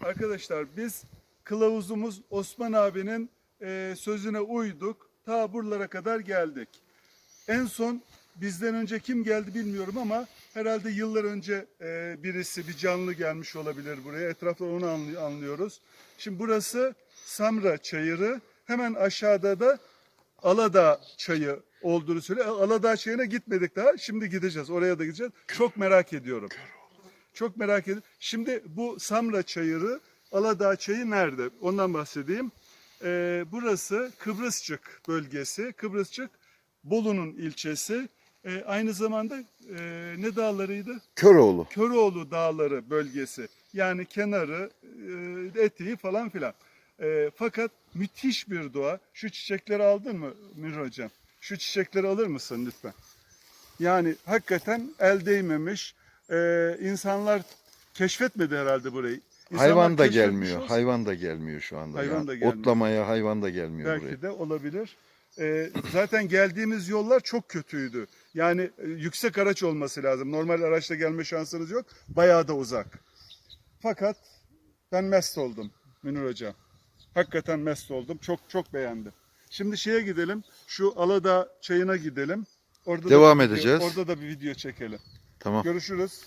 Arkadaşlar biz kılavuzumuz Osman abinin e, sözüne uyduk. Ta buralara kadar geldik. En son bizden önce kim geldi bilmiyorum ama herhalde yıllar önce e, birisi bir canlı gelmiş olabilir buraya. Etrafta onu anlı- anlıyoruz. Şimdi burası Samra Çayırı. Hemen aşağıda da Aladağ Çayı olduğunu söylüyor. Aladağ Çayı'na gitmedik daha. Şimdi gideceğiz. Oraya da gideceğiz. Çok merak ediyorum. Çok merak ediyorum. Şimdi bu Samra Çayırı, Aladağ Çayı nerede? Ondan bahsedeyim. Ee, burası Kıbrısçık bölgesi. Kıbrısçık Bolu'nun ilçesi. Ee, aynı zamanda e, ne dağlarıydı? Köroğlu. Köroğlu Dağları bölgesi. Yani kenarı, e, eteği falan filan. E, fakat müthiş bir doğa. Şu çiçekleri aldın mı Münir Hocam? Şu çiçekleri alır mısın lütfen? Yani hakikaten el değmemiş. E, insanlar keşfetmedi herhalde burayı. İnsanlar hayvan da gelmiyor. olsa Hayvan da gelmiyor şu anda. Hayvan da gelmiyor. Otlamaya hayvan da gelmiyor Belki buraya. de olabilir. E, zaten geldiğimiz yollar çok kötüydü. Yani e, yüksek araç olması lazım. Normal araçla gelme şansınız yok. Bayağı da uzak. Fakat ben mest oldum Münir Hocam. Hakikaten mest oldum. Çok çok beğendim. Şimdi şeye gidelim. Şu Aladağ çayına gidelim. Orada da Devam video- edeceğiz. Orada da bir video çekelim. Tamam. Görüşürüz.